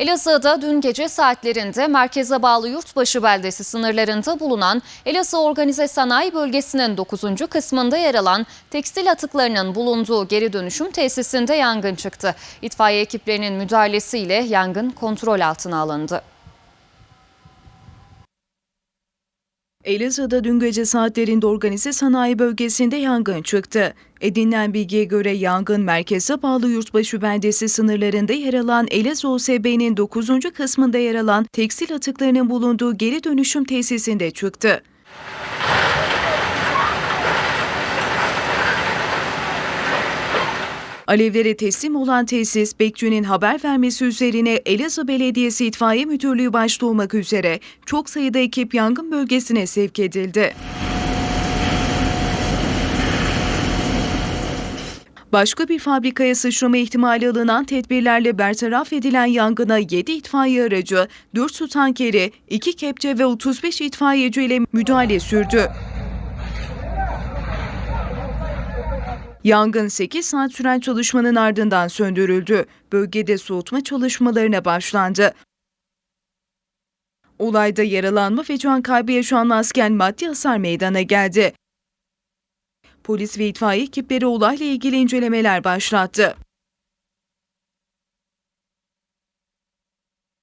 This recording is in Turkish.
Elazığ'da dün gece saatlerinde merkeze bağlı Yurtbaşı beldesi sınırlarında bulunan Elazığ Organize Sanayi Bölgesi'nin 9. kısmında yer alan tekstil atıklarının bulunduğu geri dönüşüm tesisinde yangın çıktı. İtfaiye ekiplerinin müdahalesiyle yangın kontrol altına alındı. Elazığ'da dün gece saatlerinde organize sanayi bölgesinde yangın çıktı. Edinilen bilgiye göre yangın merkeze bağlı Yurtbaşı beldesi sınırlarında yer alan Elazığ OSB'nin 9. kısmında yer alan tekstil atıklarının bulunduğu geri dönüşüm tesisinde çıktı. Alevlere teslim olan tesis, bekçinin haber vermesi üzerine Elazığ Belediyesi İtfaiye Müdürlüğü başta olmak üzere çok sayıda ekip yangın bölgesine sevk edildi. Başka bir fabrikaya sıçrama ihtimali alınan tedbirlerle bertaraf edilen yangına 7 itfaiye aracı, 4 su tankeri, 2 kepçe ve 35 itfaiyeci ile müdahale sürdü. Yangın 8 saat süren çalışmanın ardından söndürüldü. Bölgede soğutma çalışmalarına başlandı. Olayda yaralanma ve can kaybı yaşanmazken maddi hasar meydana geldi. Polis ve itfaiye ekipleri olayla ilgili incelemeler başlattı.